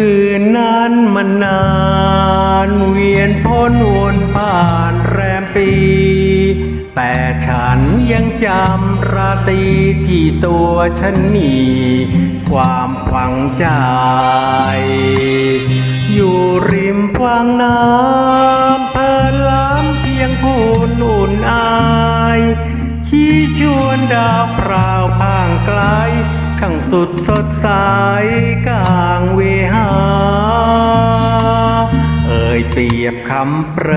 คืนนั้นมันนานเวียนพ้นวนผ่านแรมปี แต่ฉันยังจำราตรีที่ตัวฉันมีความฝังใจ อยู่ริมฝั่งน้ำเพลินล้ำเพียงผู้นุ่นอายขี้ชวนดาวพราวพ่างไกลข้างสุดสดใสกลางเว ยเปรียบคำเปร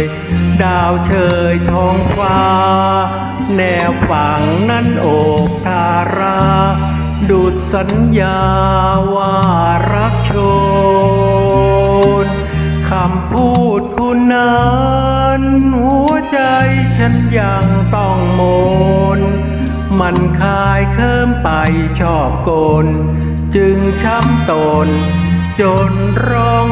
ย ดาวเชยท้องฟ้า แนวฝั่งนั้นโอบทารา ดุดสัญญาว่ารักชนคำพูดคุณนั้นหัวใจฉันยังต้องโมน มันคายเคิมไปชอบโกลจึงช้ำตนจนร้อง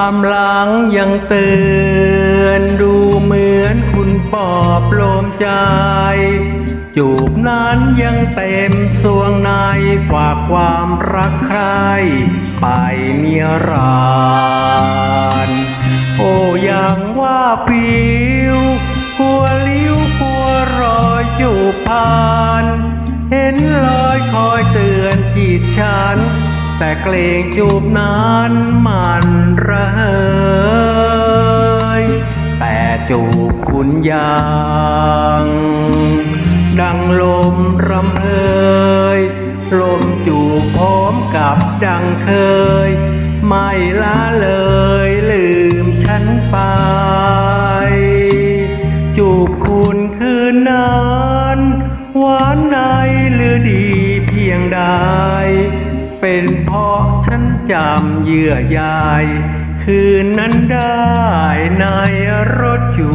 ความหลังยังเตือนดูเหมือนคุณปอบโลมใจ จูบนั้นยังเต็มสวงในฝากความรักใคร ไปเนียรานโอ้ยังว่าผิวหัวลิ้วหัวรอยจูบผ่าน เห็นรอยคอยเตือนจิตฉัน แต่เกรงจูบนั้นมันระเหยแต่จูบคุณยังดังลมรำเพยลมจูบพร้อมกับดังเคย ไม่ละเลยลืมฉันไป จูบคุณคืนนั้น หวานในหรือดีเพียงใด เป็นเพราะฉันจำเยื่อใยคืนนั้นได้ในรถจู